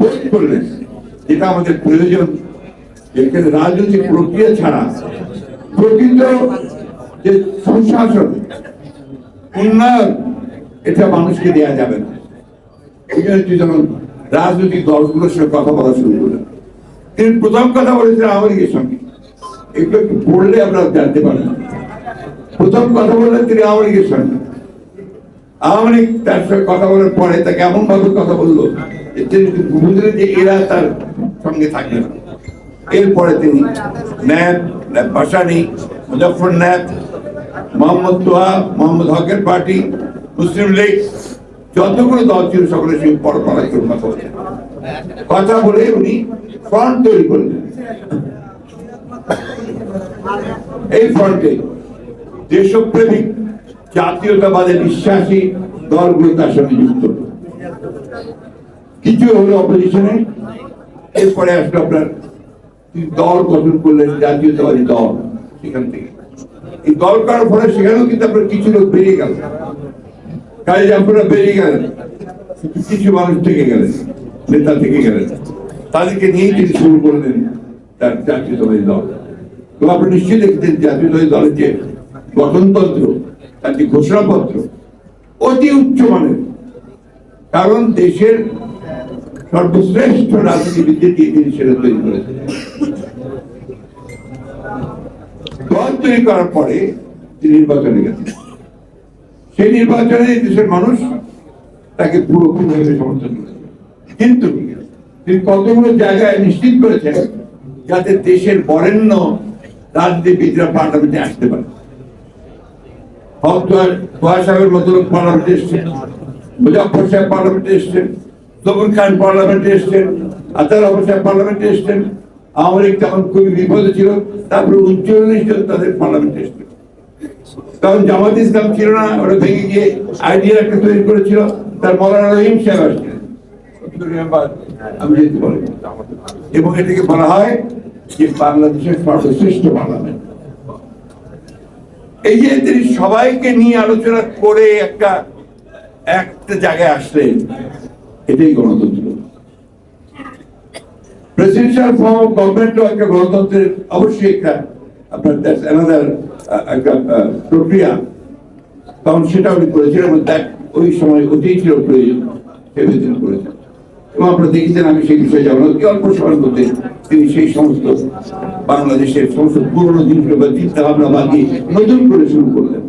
বোধ করলেন আমাদের প্রয়োজন। এখানে রাজনৈতিক প্রক্রিয়া ছাড়া প্রকৃত যে সুশাসন, উন্নয়ন, এটা মানুষকে দেওয়া যাবে না। তুই যখন রাজনৈতিক দলগুলোর সঙ্গে কথা বলা শুরু করলেন তিনি প্রথম কথা বলেছিলেন আওয়ামী সঙ্গে। এগুলো একটু পড়লে আমরা জানতে পারি প্রথম কথা বললেন তিনি আওয়ামী সঙ্গে। আওয়ামী লীগ তার সঙ্গে কথা বলার পরে তাকে এমন ভাবে কথা বলল বুঝলেন যে এরা তার সঙ্গে থাকবে না। এরপরে তিনি ন্যাপ ন্যাপ ভাসানি মুজফর ন্যাপ, মোহাম্মদ তোহা মোহাম্মদ হকের পার্টি, মুসলিম লীগ, যতগুলো দল ছিল সকলের সঙ্গে পরপরায় কথা বলছেন কথা বলে উনি ফ্রন্ট তৈরি করলেন। এই ফ্রন্টে দেশপ্রেমিক জাতীয়তাবাদে বিশ্বাসী দলগুলো তার সঙ্গে যুক্ত। কিছু হলো অপোজিশনে এরপরে আসলো আপনার দল গঠন করলেন জাতীয়তাবাদী দল সেখান থেকে। এই দল করার ফলে সেখানেও কিন্তু আপনার কিছু লোক বেরিয়ে গেল। কাজে আপনারা বেরিয়ে গেলেন। কিছু মানুষ থেকে গেলেন, নেতা থেকে গেলেন। তাদেরকে নিয়েই তিনি শুরু করলেন তার জাতীয়তাবাদী দল। তো আপনি নিশ্চয়ই দেখতেন জাতীয়তাবাদী দলের যে গঠনতন্ত্র তার যে ঘোষণাপত্র অতি উচ্চ মানের। কারণ দেশের সর্বশ্রেষ্ঠ রাজনীতিবিদদের দিয়ে তিনি সেটা তৈরি করেছেন। দল তৈরি করার পরে তিনি নির্বাচনে গেছেন। সেই নির্বাচনে দেশের মানুষ তাকে পুরোপুরিভাবে সমর্থন করেছে। কিন্তু তিনি কতগুলো জায়গায় নিশ্চিত করেছেন যাতে দেশের বরেণ্য রাজনীতিবিদরা পার্লামেন্টে আসতে পারে। হক দোয়া সাহেবের মতো লোক পার্লামেন্টে এসছেন মুজাফর সাহেব পার্লামেন্টে এসছেন তবুল খান পার্লামেন্টে এসছেন আতার সাহেব পার্লামেন্টে এসছেন লীগ তখন খুবই বিপদে ছিল, তারপরে উনচল্লিশ জন তাদের পার্লামেন্টে এসছেন। তখন জামাত ইসলাম ছিল না, ওরা ভেঙে গিয়ে আইডিয়া একটা তৈরি করেছিল, তার মৌলানা রহিম সাহেব আমি এবং এটাকে বলা হয় যে বাংলাদেশের সর্বশ্রেষ্ঠ পার্লামেন্ট। এই যে তিনি সবাইকে নিয়ে আলোচনা করে একটা একটা জায়গায় আসলেন, এটাই গণতন্ত্র। প্রেসিডেন্সিয়াল ফর্ম অফ একটা গণতন্ত্রের অবশ্যই একটা, আপনার দ্যাটস অ্যানাদার একটা প্রক্রিয়া। তখন সেটা উনি করেছেন এবং দেখ ওই সময় ওটাই ছিল প্রয়োজন তিনি করেছেন এবং আপনারা আমি সেই বিষয়ে যাব না। অতি অল্প সময়ের মধ্যে তিনি সেই সমস্ত বাংলাদেশের সমস্ত পুরনো জিনিসগুলো বা চিন্তা ভাবনা দিয়ে নতুন করে শুরু করলেন।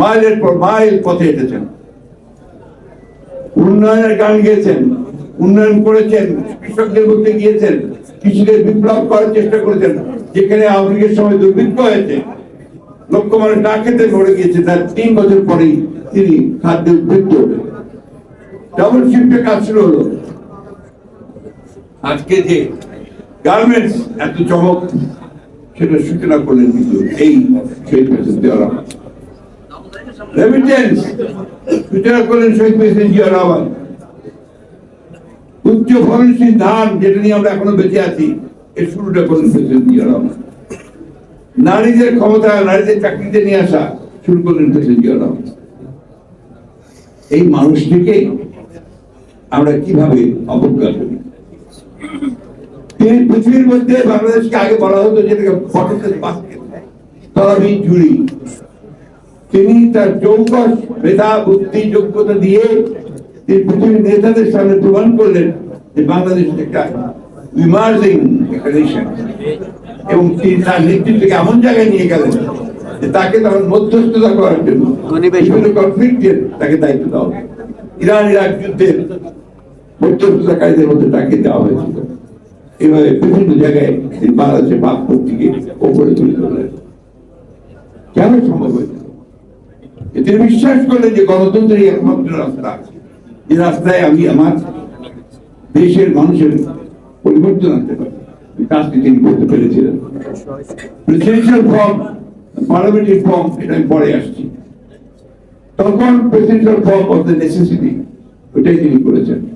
মাইলের পর মাইল পথে হেঁটেছেন উন্নয়নের গান গেয়েছেন, উন্নয়ন করেছেন, কৃষকদের মধ্যে গিয়েছেন, কৃষিদের বিপ্লব করার চেষ্টা করেছেন, যেখানে আওয়ামী লীগের সময় দুর্ভিক্ষ হয়েছে। লক্ষ মানুষ না খেতে মরে গিয়েছে, তার তিন বছর পরেই তিনি খাদ্যে উদ্বৃত্ত হলেন। ডাবল শিফটে কাজ শুরু হলো? আজকে যে গার্মেন্টস এত চমক সেটা সূচনা করলেন কিন্তু এই শহীদ রহমান। রেমিটেন্স সূচনা করলেন শহীদ জিয়া রহমান। উচ্চ ফলনশীল ধান যেটা নিয়ে আমরা এখনও বেঁচে আছি এর শুরুটা করলেন প্রেসিডেন্ট জিয়া রহমান। নারীদের ক্ষমতা নারীদের চাকরিতে নিয়ে আসা শুরু করলেন প্রেসিডেন্ট জিয়া রহমান। এই মানুষটিকে আমরা কীভাবে অবজ্ঞা করি তিনি পৃথিবীর মধ্যে বাংলাদেশকে আগে বলা হতো যেটাকে ফটোতে তলাবি জুড়ি তিনি তার চৌকস মেধা বুদ্ধি যোগ্যতা দিয়ে তিনি পৃথিবীর নেতাদের সামনে প্রমাণ করলেন যে বাংলাদেশ একটা ইমার্জিং একটা। এবং তিনি তার নেতৃত্বকে এমন জায়গায় নিয়ে গেলেন যে তাকে তখন মধ্যস্থতা করার জন্য বিভিন্ন কনফ্লিক্টের তাকে দায়িত্ব দেওয়া। ইরান ইরাক যুদ্ধের তিনি বিশ্বাস করলেন যে গণতন্ত্রের একমাত্র রাস্তা। যে রাস্তায় আমি আমার দেশের মানুষের পরিবর্তন আনতে পারি। কাজটি তিনি করতে পেরেছিলেন। পার্লামেন্টারি ফর্ম এটা আমি পরে আসছি। তখন presidential form of the necessity ওটাই তিনি করেছেন।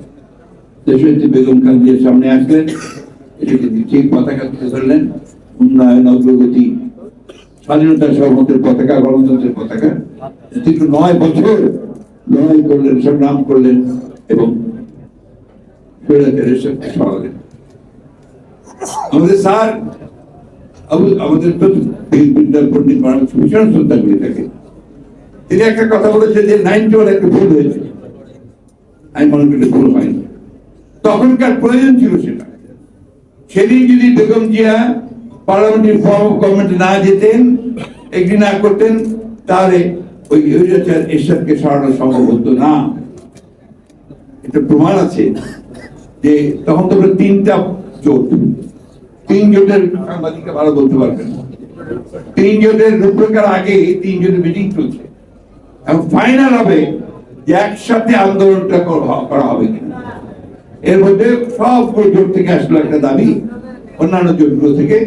দেশনেত্রী বেগম খালেদের সামনে আসলেন এটাকে ঠিক পতাকা তুলে ধরলেন। উন্নয়ন, অগ্রগতি, স্বাধীনতা সহমতের পতাকা, গণতন্ত্রের পতাকা। কিন্তু নয় বছর লড়াই করলেন, সংগ্রাম করলেন এবং আমাদের স্যার আমাদের তো পণ্ডিত মানুষ ভীষণ শ্রদ্ধা করে থাকে। তিনি একটা কথা বলেছেন যে নাইনটি ওয়ান একটা ভুল হয়েছে। আমি মনে করি ভুল হয়নি। তখনকার প্রয়োজন ছিল সেটা। সেদিন যদি Begum Zia parliamentary form of government না যেতেন এগ্রি না করতেন, তাহলে ওই ইউরেচার এরশাদকে সরানো সম্ভব হতো না। এটা প্রমাণ আছে যে তখন তো তিনটা জোট, তিন জোটের সাংবাদিকরা ভালো বলতে পারবেন তিন জোটের রূপরেখার আগে তিন জোটের মিটিং চলছে। এবং ফাইনাল হবে যে একসাথে আন্দোলনটা করা হবে কিনা। এর মধ্যে সব জোট থেকে আসলো একটা দাবি, অন্যান্য জোটগুলো থেকে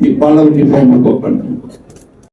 এই পার্লামেন্টারি ফর্ম অফ গভর্নমেন্ট